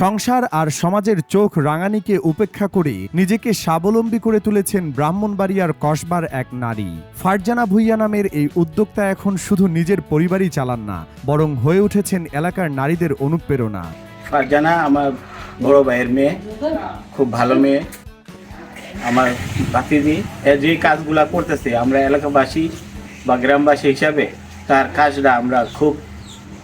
সংসার আর সমাজের চোখ রাঙানিকে উপেক্ষা করে নিজেকে স্বাবলম্বী করে তুলেছেন ব্রাহ্মণবাড়িয়ার কসবার এক নারী। ফারজানা ভুইয়া নামের এই উদ্যোক্তা এখন শুধু নিজের পরিবারই চালান না, বরং হয়ে উঠেছেন এলাকার নারীদের অনুপ্রেরণা। ফারজানা আমার বড় ভাইয়ের মেয়ে, খুব ভালো মেয়ে। আমার বাতিজি এ যে কাজগুলা করতেছে, আমরা এলাকাবাসী বা গ্রামবাসী হিসাবে তার কাজটা আমরা খুব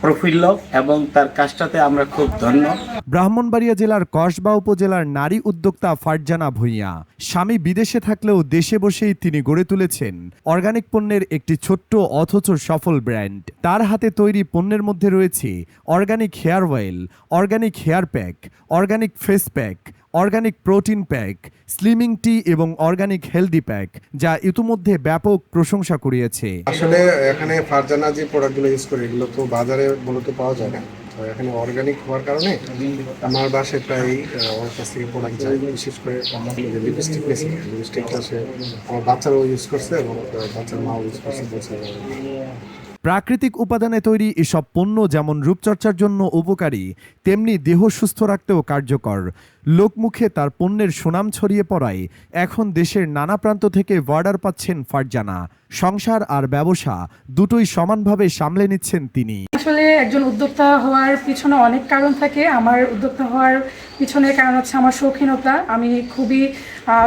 প্রফুল্ল এবং তার কাজটাতে আমরা খুব ধন্য। ব্রাহ্মণবাড়িয়া জেলার কসবা উপজেলার নারী উদ্যোক্তা ফারজানা ভুঁইয়া। স্বামী বিদেশে থাকলেও দেশে বসেই তিনি গড়ে তুলেছেন। অর্গানিক পণ্যের একটি ছোট্ট অথচ সফল ব্র্যান্ড। তার হাতে তৈরি পণ্যের মধ্যে রয়েছে organic hair oil, organic hair pack, organic face pack organic protein pack slimming tea এবং অর্গানিক হেলদি প্যাক যা ইতিমধ্যে ব্যাপক প্রশংসা কুড়িয়েছে। আসলে এখানে ফারজানা যে প্রোডাক্টগুলো ইউজ করে এগুলো তো বাজারে মূলত পাওয়া যায় না। তো এখানে অর্গানিক হওয়ার কারণে আমার বাসায় প্রায় আহ, ওর কাছ থেকে প্রোডাক্ট যায় বিশেষ করে লিপস্টিক বেশি লিপস্টিকটা সে আমার বাচ্চারাও ইউজ করছে এবং বাচ্চার মাও ইউজ করছে বলছে। প্রাকৃতিক উপাদানে তৈরি এসব পণ্য যেমন রূপচর্চার জন্য উপকারী, তেমনি দেহ সুস্থ রাখতেও কার্যকর। লোকমুখে তার পণ্যের সুনাম ছড়িয়ে পড়ায় এখন দেশের নানা প্রান্ত থেকে অর্ডার পাচ্ছেন ফারজানা। সংসার আর ব্যবসা দুটোই সমানভাবে সামলে নিচ্ছেন তিনি। আসলে একজন উদ্যোক্তা হওয়ার পিছনে অনেক কারণ থাকে। আমার উদ্যোক্তা হওয়ার পিছনে কারণ হচ্ছে আমার শৌখিনতা। আমি খুবই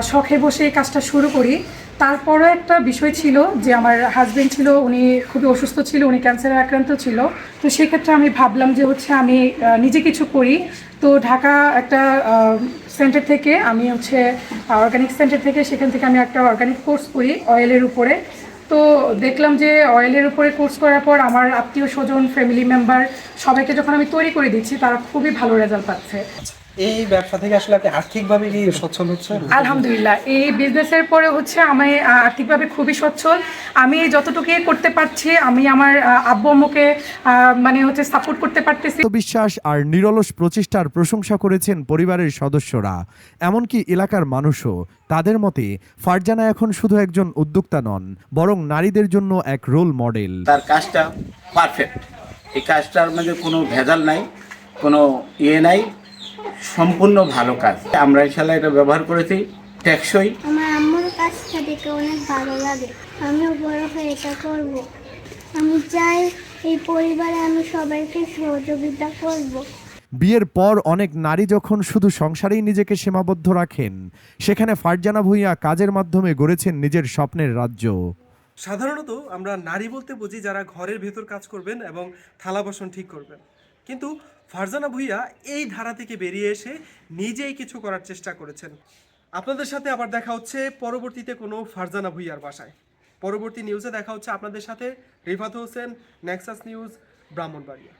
শখে বসে এই কাজটা শুরু করি। তারপরও একটা বিষয় ছিল যে আমার হাজবেন্ড ছিল, উনি খুবই অসুস্থ ছিল, উনি ক্যান্সারে আক্রান্ত ছিল। তো সেক্ষেত্রে আমি ভাবলাম যে হচ্ছে আমি নিজে কিছু করি। তো ঢাকা একটা সেন্টার থেকে আমি হচ্ছে অর্গানিক সেন্টার থেকে সেখান থেকে আমি একটা অর্গানিক কোর্স করি অয়েলের উপরে। তো দেখলাম যে অয়েলের উপরে কোর্স করার পর আমার আত্মীয় স্বজন ফ্যামিলি মেম্বার সবাইকে যখন আমি তৈরি করে দিচ্ছি, তারা খুবই ভালো রেজাল্ট পাচ্ছে। এই ব্যবসা থেকে আসলে আপনি আর্থিকভাবে কি সচ্ছল হচ্ছেন? আলহামদুলিল্লাহ। এই বিজনেসের পরে হচ্ছে আমি আর্থিকভাবে খুবই সচ্ছল। আমি যতটুকু করতে পারছি আমি আমার আব্বু আম্মুকে মানে হচ্ছে সাপোর্ট করতে পারতেছি। বিশ্বাস আর নিরলস প্রচেষ্টার প্রশংসা করেছেন পরিবারের সদস্যরা। এমনকি এলাকার মানুষও। তাদের মতে ফারজানা এখন শুধু একজন উদ্যোক্তা নন বরং নারীদের জন্য এক রোল মডেল তার কাজটা পারফেক্ট এই কাজটার মধ্যে কোনো ভেজাল নাই কোনো ইয়ে নাই। সম্পূর্ণ ভালো কাজ। আমরা ইনশাল্লাহ এটা ব্যবহার করেছি টেকসই। আমার আম্মুর কাজটা দেখে অনেক ভালো লাগে। আমিও বড় হয়ে এটা করব। আমি চাই এই পরিবারে আমি সবাইকে সহযোগিতা করব। বিয়ের পর অনেক নারী যখন শুধু সংসারেই নিজেকে সীমাবদ্ধ রাখেন সেখানে ফারজানা ভুঁইয়া কাজের মাধ্যমে গড়েছেন নিজের স্বপ্নের রাজ্য। সাধারণত আমরা নারী বলতে বুঝি যারা ঘরের ভেতর কাজ করবেন এবং থালা বাসন ঠিক করবেন। কিন্তু ফারজানা ভুইয়া এই ধারা থেকে বেরিয়ে এসে নিজেই কিছু করার চেষ্টা করেছেন। আপনাদের সাথে আবার দেখা হচ্ছে পরবর্তীতে কোনো ফারজানা ভুইয়ার বাসায়। পরবর্তী নিউজে দেখা হচ্ছে আপনাদের সাথে রিফাত হোসেন নেক্সাস নিউজ ব্রাহ্মণবাড়িয়া।